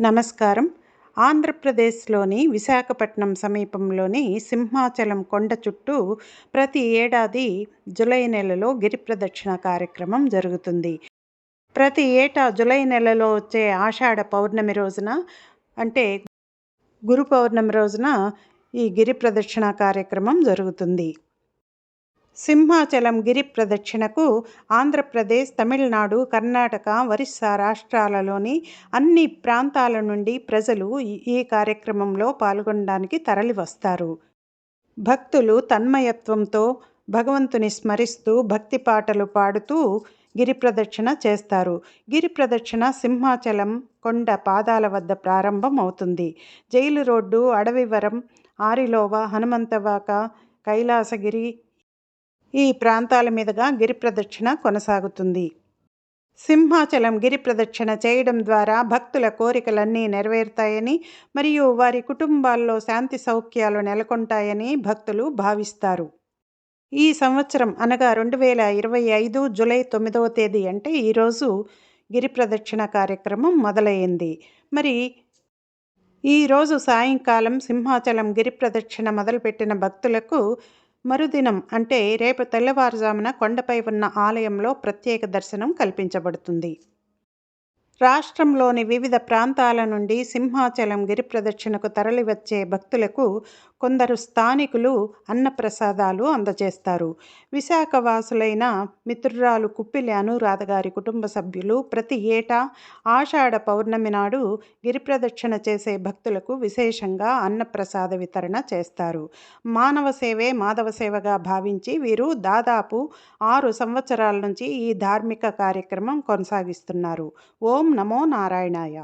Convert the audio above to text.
నమస్కారం. ఆంధ్రప్రదేశ్లోని విశాఖపట్నం సమీపంలోని సింహాచలం కొండ చుట్టూ ప్రతి ఏడాది జులై నెలలో గిరి ప్రదక్షిణ కార్యక్రమం జరుగుతుంది. ప్రతి ఏటా జులై నెలలో వచ్చే ఆషాఢ పౌర్ణమి రోజున అంటే గురు పౌర్ణమి రోజున ఈ గిరి ప్రదక్షిణ కార్యక్రమం జరుగుతుంది. సింహాచలం గిరి ప్రదక్షిణకు ఆంధ్రప్రదేశ్ తమిళనాడు కర్ణాటక ఒరిస్సా రాష్ట్రాలలోని అన్ని ప్రాంతాల నుండి ప్రజలు ఈ కార్యక్రమంలో పాల్గొనడానికి తరలివస్తారు. భక్తులు తన్మయత్వంతో భగవంతుని స్మరిస్తూ భక్తి పాటలు పాడుతూ గిరి ప్రదక్షిణ చేస్తారు. గిరి ప్రదక్షిణ సింహాచలం కొండ పాదాల వద్ద ప్రారంభం అవుతుంది. జైలు రోడ్డు అడవివరం ఆరిలోవ హనుమంతవాక కైలాసగిరి ఈ ప్రాంతాల మీదుగా గిరి ప్రదక్షిణ కొనసాగుతుంది. సింహాచలం గిరి ప్రదక్షిణ చేయడం ద్వారా భక్తుల కోరికలన్నీ నెరవేరుతాయని మరియు వారి కుటుంబాల్లో శాంతి సౌఖ్యాలు నెలకొంటాయని భక్తులు భావిస్తారు. ఈ సంవత్సరం అనగా రెండు వేల ఇరవై ఐదు జూలై తొమ్మిదవ తేదీ అంటే ఈరోజు గిరి ప్రదక్షిణ కార్యక్రమం మొదలైంది. మరి ఈరోజు సాయంకాలం సింహాచలం గిరి ప్రదక్షిణ మొదలుపెట్టిన భక్తులకు మరుదినం అంటే రేపు తెల్లవారుజామున కొండపై ఉన్న ఆలయంలో ప్రత్యేక దర్శనం కల్పించబడుతుంది. రాష్ట్రంలోని వివిధ ప్రాంతాల నుండి సింహాచలం గిరి ప్రదక్షిణకు తరలివచ్చే భక్తులకు కొందరు స్థానికులు అన్నప్రసాదాలు అందజేస్తారు. విశాఖ వాసులైన మిత్రురాలు కుప్పిలి అనురాధ గారి కుటుంబ సభ్యులు ప్రతి ఏటా ఆషాఢ పౌర్ణమి నాడు గిరిప్రదక్షిణ చేసే భక్తులకు విశేషంగా అన్నప్రసాద వితరణ చేస్తారు. మానవ సేవే మాధవ సేవగా భావించి వీరు దాదాపు ఆరు సంవత్సరాల నుంచి ఈ ధార్మిక కార్యక్రమం కొనసాగిస్తున్నారు. ఓం నమో నారాయణాయ.